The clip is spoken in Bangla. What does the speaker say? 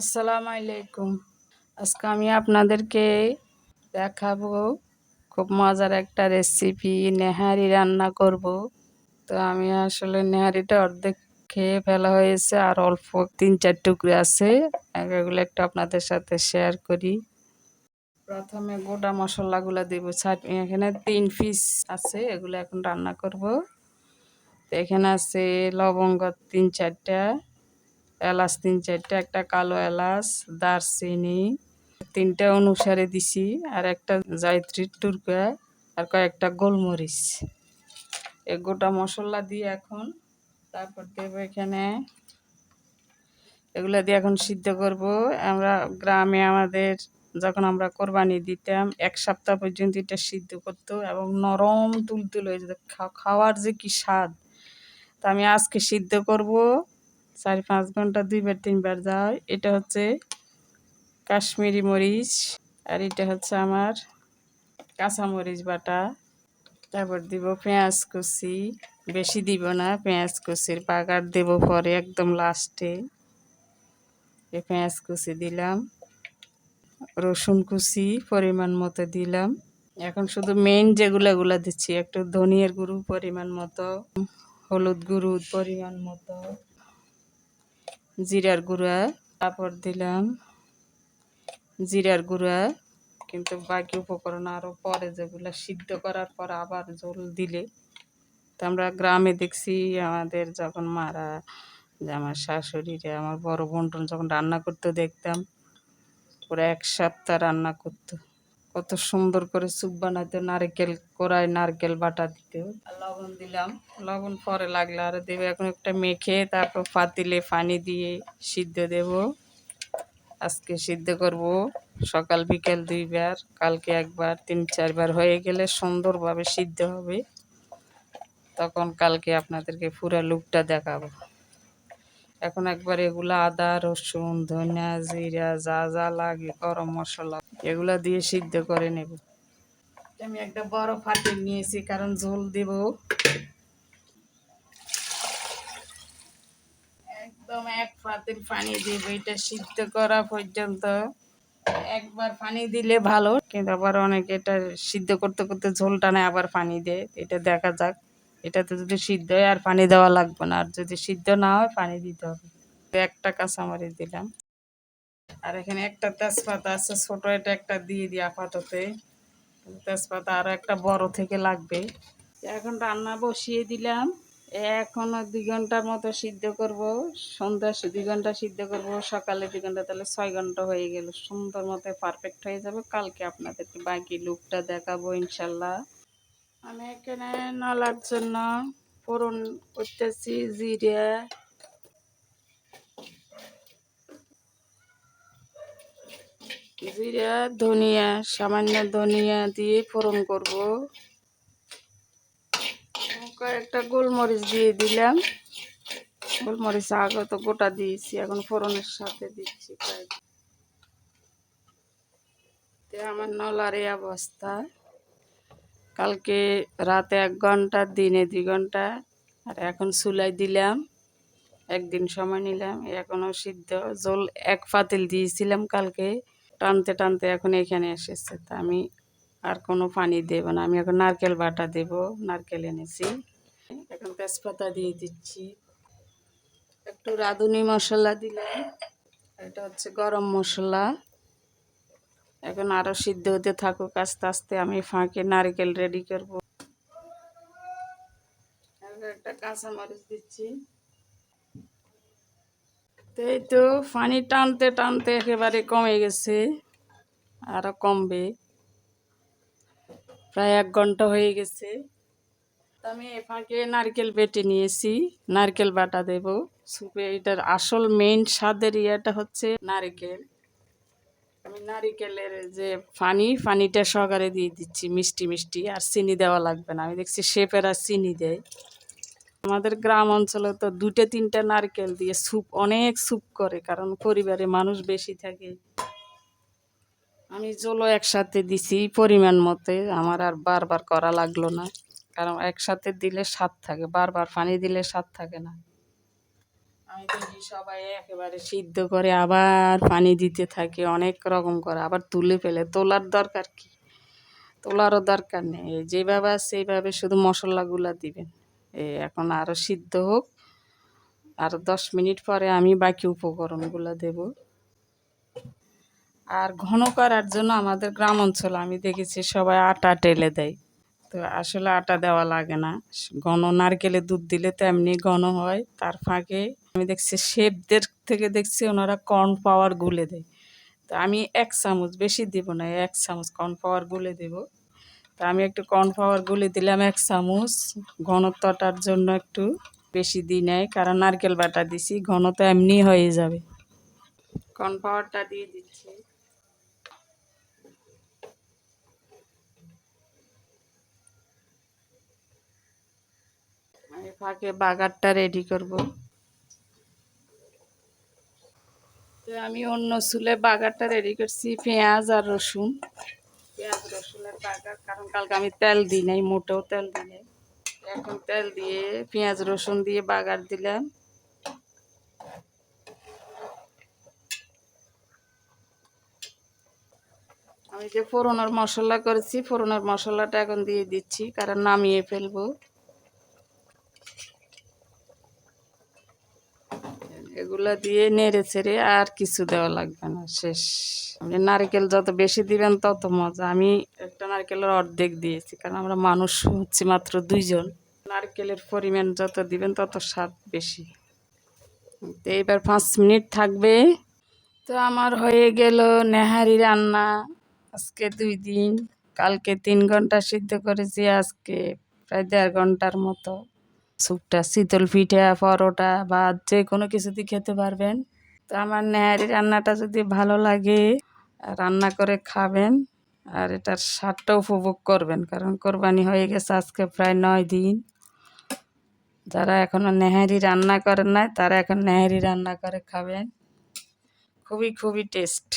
আসসালামু আলাইকুম। আজকে আমি আপনাদেরকে দেখাবো খুব মজার একটা রেসিপি নেহারি রান্না করব। তো আমি আসলে নেহারিটা অর্ধেক খেয়ে ফেলা হয়েছে আর অল্প তিন চার টুকরো আছে। এগুলো একটু আপনাদের সাথে শেয়ার করি। প্রথমে গোটা মশলাগুলো দেব। এখানে তিন পিস আছে, এগুলো এখন রান্না করব। তো এখানে আছে লবঙ্গ তিন চারটা এলাচ তিন চারটা, একটা কালো এলাচ, দারচিনি, তিনটা অনুসারে দিছি, আর একটা জায়ত্রীর টুরকা আর কয়েকটা গোলমরিচ। এ গোটা মশলা দিয়ে এখন তারপর দেব এখানে, এগুলা দিয়ে এখন সিদ্ধ করব। আমরা গ্রামে আমাদের যখন আমরা কোরবানি দিতাম, এক সপ্তাহ পর্যন্ত এটা সিদ্ধ করতো এবং নরম তুলতুল হয়ে যেত খাওয়ার যে কি স্বাদ, তা আমি আজকে সিদ্ধ করব। চার, পাঁচ ঘণ্টা দুইবার, তিনবার যায় এটা হচ্ছে কাশ্মীরি মরিচ আর এটা হচ্ছে আমার কাঁচা মরিচ বাটা। তারপর দিব পেঁয়াজ কুচি। বেশি দিব না, পেঁয়াজ কুচির বাগার দেব পরে একদম লাস্টে পেঁয়াজ কুচি দিলাম। রসুন কুচি পরিমাণ মতো দিলাম। এখন শুধু মেইন যেগুলো এগুলো দিচ্ছি, একটু ধনিয়ার গুঁড়ো পরিমাণ মতো, হলুদ গুঁড়ো পরিমাণ মতো। জিরার গুঁড়া তারপর দিলাম। জিরার গুঁড়া, কিন্তু বাকি উপকরণ আরও পরে যেগুলো সিদ্ধ করার পর আবার জল দিলে। তো আমরা গ্রামে দেখছি আমাদের যখন মারা, যে আমার শাশুড়িরা আমার বড় বোন যখন রান্না করতে দেখতাম, পুরো এক সপ্তাহ রান্না করতো। কত সুন্দর করে স্যুপ বানাইতো, নারকেল কোড়ায় নারকেল বাটা দিত। লবণ দিলাম। লবণ পরে লাগলে আর দেবে। এখন একটা মেখে তারপর পাতিলে পানি দিয়ে সিদ্ধ দেব। আজকে সিদ্ধ করব সকাল বিকেল দুইবার, কালকে একবার, তিন চারবার। হয়ে গেলে সুন্দরভাবে সিদ্ধ হবে। তখন কালকে আপনাদেরকে পুরা লুকটা দেখাবো। এখন একবার এগুলো আদা, রসুন, ধনিয়া, জিরা যা যা লাগে, গরম মশলা। এগুলা দিয়ে সিদ্ধ করে নেব। আমি একটা বড় ফাটি নিয়েছি, কারণ ঝোল দেব। একদম এক পাতিল পানি দেব, এটা সিদ্ধ করা পর্যন্ত। একবার পানি দিলে ভালো, কিন্তু আবার অনেকে এটা সিদ্ধ করতে করতে ঝোল টানে, আবার পানি দেয়। এটা দেখা যাক, এটাতে যদি সিদ্ধ হয় আর পানি দেওয়া লাগবে না। আর যদি সিদ্ধ না হয়, পানি দিতে হবে। একটা কাঁচামরিচ দিলাম। আর এখানে একটা তেজপাতা আছে, ছোট এটা একটা দিয়ে দিই আপাততে। তেজপাতা আরও একটা বড় থেকে লাগবে। এখন রান্না বসিয়ে দিলাম। এখনও দুই ঘণ্টার মতো সিদ্ধ করব। সন্ধ্যা দুই ঘণ্টা সিদ্ধ করব, সকালে দুই ঘণ্টা, তাহলে ছয় ঘণ্টা হয়ে গেল। সুন্দর মতো পারফেক্ট হয়ে যাবে। কালকে আপনাদেরকে বাকি লুকটা দেখাবো ইনশাল্লাহ। আমি এখানে নলার জন্য ফোড়ন করতেছি, জিরা জিরা, ধনিয়া, সামান্য ধনিয়া দিয়ে ফোড়ন করব। কয়েকটা গোলমরিচ দিয়ে দিলাম। গোলমরিচ আগে তো গোটা দিয়েছি, এখন ফোড়নের সাথে দিচ্ছি আমার নলার অবস্থা। কালকে রাতে এক ঘণ্টা, দিনে দুই ঘণ্টা, আর এখন চুলাই দিলাম। একদিন সময় নিলাম এখনও সিদ্ধ। জল এক পাতিল দিয়েছিলাম কালকে। টানতে টানতে এখন এখানে এসেছে। তা আমি আর কোনো পানি দেব না। আমি এখন নারকেল বাটা দেব, নারকেল এনেছি। এখন তেজপাতা দিয়ে দিচ্ছি। একটু রাঁধুনি মশলা দিলে এটা হচ্ছে গরম মশলা। এখন আরও সিদ্ধ হতে থাকুক, আস্তে আস্তে আমি ফাঁকে নারকেল রেডি করব। একটা কাঁচামরিচ দিচ্ছি। এই তো পানি টানতে টানতে একেবারে কমে গেছে আরও কমবে। প্রায় এক ঘণ্টা হয়ে গেছে। আমি এ ফাঁকে নারকেল বেটে নিয়েছি, নারকেল বাটা দেব। সুপে এটার আসল মেইন স্বাদের ইয়েটা হচ্ছে নারকেল। আমি নারিকেলের যে পানি, পানিটা সহকারে দিয়ে দিচ্ছি, মিষ্টি মিষ্টি, আর চিনি দেওয়া লাগবে না। আমি দেখছি শেপেরা চিনি দেয়। আমাদের গ্রাম অঞ্চলে তো দুটো তিনটা নারকেল দিয়ে স্যুপ, অনেক স্যুপ করে, কারণ পরিবারে মানুষ বেশি থাকে। আমি জলও একসাথে দিছি পরিমাণ মতে, আমার আর বারবার করা লাগল না, কারণ একসাথে দিলে স্বাদ থাকে, বারবার পানি দিলে স্বাদ থাকে না। আমি দেখি সবাই একেবারে সিদ্ধ করে আবার পানি দিতে থাকে, অনেক রকম করে, আবার তুলে ফেলে। তোলার দরকার কি? তোলারও দরকার নেই, যেভাবে সেইভাবে শুধু মশলাগুলো দিবেন। এখন আরও সিদ্ধ হোক। আর দশ মিনিট পরে আমি বাকি উপকরণগুলো দেব। আর ঘন করার জন্য আমাদের গ্রাম অঞ্চল, আমি দেখেছি সবাই আটা টেলে দেয়। তো আসলে আটা দেওয়া লাগে না। ঘন নারকেলে দুধ দিলে তো এমনি ঘন হয়, তার ফাঁকে আমি দেখছি শেফদের থেকে দেখছি ওনারা কর্ন পাওয়ার গুলে দেয়। তো আমি এক চামচ, বেশি দিব না, এক চামচ কর্ন পাওয়ার গুলে দেব। তো আমি একটু কর্ন গুলি দিলাম এক চামচ। ঘনত্বটার জন্য একটু বেশি দিই নাই, কারণ নারকেল বাটা দিছি ঘন তো এমনি হয়ে যাবে। কর্ন পাওয়ারটা দিয়ে দিচ্ছি। আমি ফাঁকে বাগারটা রেডি করব। তো আমি অন্য চুলে বাগারটা রেডি করছি, পেঁয়াজ আর রসুন। পেঁয়াজ রসুনের বাগার কারণ কালকে আমি তেল দিই নাই, মোটেও তেল দিই নাই। এখন তেল দিয়ে, পেঁয়াজ, রসুন দিয়ে বাগার দিলাম। আমি যে ফোড়নের মশলা করেছি, ফোড়নের মশলাটা এখন দিয়ে দিচ্ছি, কারণ নামিয়ে ফেলব। এগুলো দিয়ে নেড়ে ছেড়ে আর কিছু দেওয়া লাগবে না, শেষ। নারকেল যত বেশি দিবেন, তত মজা। আমি একটা নারকেলের অর্ধেক দিয়েছি, কারণ আমরা মানুষ হচ্ছি মাত্র দুইজন। নারকেলের পরিমাণ যত দিবেন, তত স্বাদ বেশি। তো এবার পাঁচ মিনিট থাকবে। তো আমার হয়ে গেল নেহারি রান্না। আজকে দুই দিন। কালকে তিন ঘণ্টা সিদ্ধ করেছি, আজকে প্রায় দেড় ঘণ্টার মতো। স্যুপটা, শীতল পিঠা, পরোটা বা যে কোনো কিছু দিয়ে খেতে পারবেন। তো আমার নেহারি রান্নাটা যদি ভালো লাগে, রান্না করে খাবেন। আর এটার স্বাদটা উপভোগ করবেন, কারণ কোরবানি হয়ে গেছে আজকে প্রায় নয় দিন। যারা এখনও নেহারি রান্না করেন নাই, তারা এখন নেহারি রান্না করে খাবেন। খুবই খুবই টেস্ট।